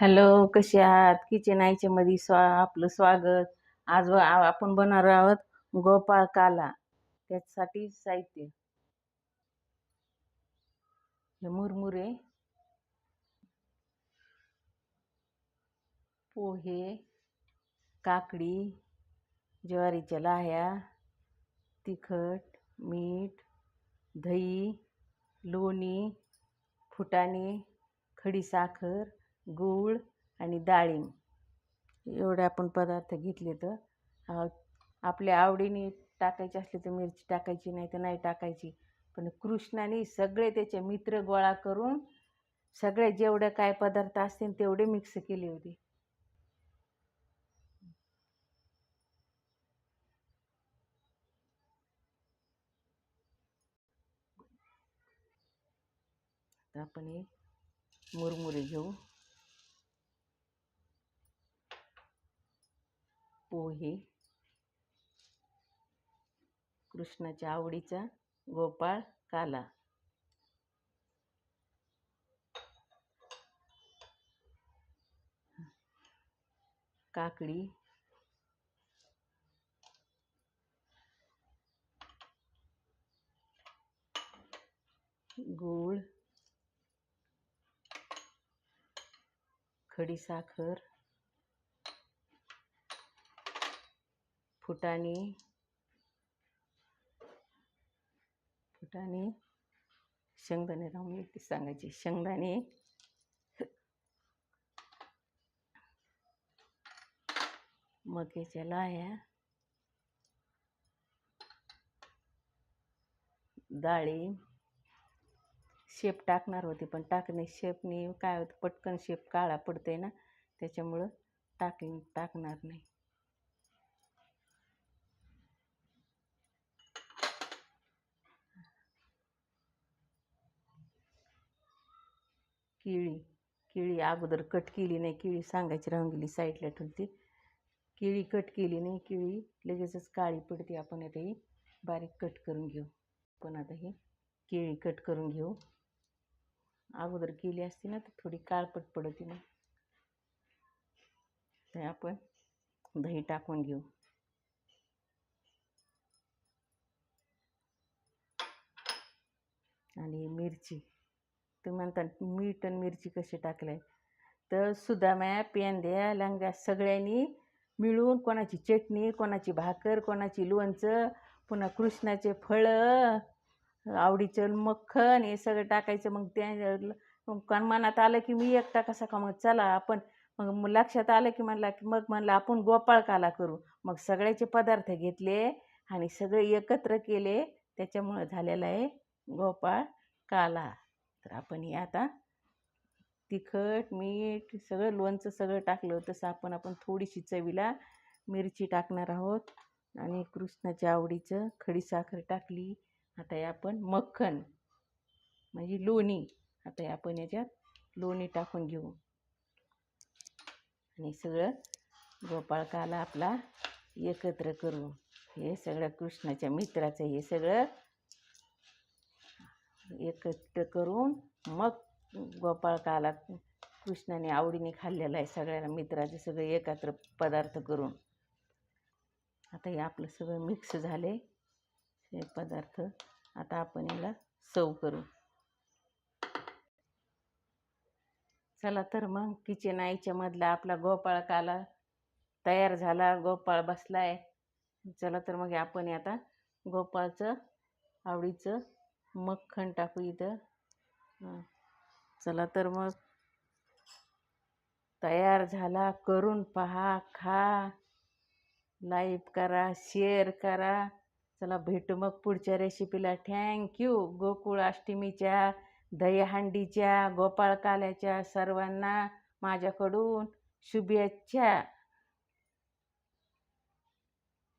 Hello कसे आहात? Kitchen आयच्यामध्ये स्वा आपलं स्वागत. आज आपण बनवणार आहोत गोपाळ काला. त्यासाठी साहित्य. हे मुरमुरे. पोहे. काकडी. ज्वारीच्या लाह्या. तिखट मीठ दही लोणी फुटाणे खडीसाखर गूळ आणि डाळिंब. एवढे आपण पदार्थ घेतले तर आपल्या आवडीने टाकायची असली तर मिरची टाकायची नाही तर नाही टाकायची. पण कृष्णाने सगळे त्याचे मित्र गोळा करून सगळे जेवढे काय पदार्थ असतील तेवढे मिक्स केले होते. आपण हे मुरमुरे घेऊ. पोहे. कृष्णाच्या आवडीचा गोपाळ काला. काकडी. गूळ. खडीसाखर फुटाणे. फुटाणे. शेंगदाणे राहून ते सांगायचे. शेंगदाणे. मकेच्या लाह्या डाळी. शेप टाकणार होते पण टाकणे शेपने काय होतं? पटकन शेप काळा पडतोय ना त्याच्यामुळं टाक टाकणार नाही. केळी केळी अगोदर कट केली नाही केळी सांगायची राहून गेली साईडला ठेवली केळी कट केली नाही केळी लगेचच काळी पडते. आपण आता ही बारीक कट करून घेऊ. पण आता ही केळी कट करून घेऊ. अगोदर केली असती ना तर थोडी काळपट पडते ना. ते आपण दही टाकून घेऊ. आणि मिरची. तुम्ही म्हणता मीठ आणि मिरची कशी टाकले? तर सुदाम्या पेंद्या लंगा सगळ्यांनी मिळून कोणाची चटणी कोणाची भाकर कोणाची लोणचं पुन्हा कृष्णाचे फळं आवडीचं मक्खन हे सगळं टाकायचं. मग त्या मनात आलं की मी एकटा कसा का मग चला आपण. मग लक्षात आलं की म्हणला की मग म्हणलं आपण गोपाळ काला करू. मग सगळ्याचे पदार्थ घेतले आणि सगळे एकत्र केले. त्याच्यामुळं झालेलं आहे गोपाळ काला. तर आपण हे आता तिखट मीठ सगळं लोणचं सगळं टाकलं. तसं आपण आपण थोडीशी चवीला मिरची टाकणार आहोत. आणि कृष्णाच्या आवडीचं खडीसाखर टाकली. आता हे आपण मक्खन म्हणजे लोणी. आता हे आपण याच्यात लोणी टाकून घेऊ. आणि सगळं गोपाळकाला आपला एकत्र करू. हे सगळं कृष्णाच्या मित्राचं हे सगळं एकत्र करून मग गोपाळकाला कृष्णाने आवडीने खाल्लेला आहे सगळ्यांना मित्राचे सगळे एकत्र पदार्थ करून. आता हे आपलं सगळं मिक्स झाले. हे पदार्थ आता आपण याला सव करू. चला तर मग किचन आईच्या मधला आपला गोपाळ काला तयार झाला गोपाळ बसलाय. चला तर मग आपण आता गोपाळचं आवडीचं मक्खन टाकू इथं. चला तर मग. तयार झाला. करून पहा. खा. लाईक करा. शेअर करा. चला भेटू मग पुढच्या रेसिपीला. थँक्यू गोकुळ अष्टमीच्या दहीहंडीच्या गोपाळकाल्याच्या सर्वांना माझ्याकडून शुभेच्छा.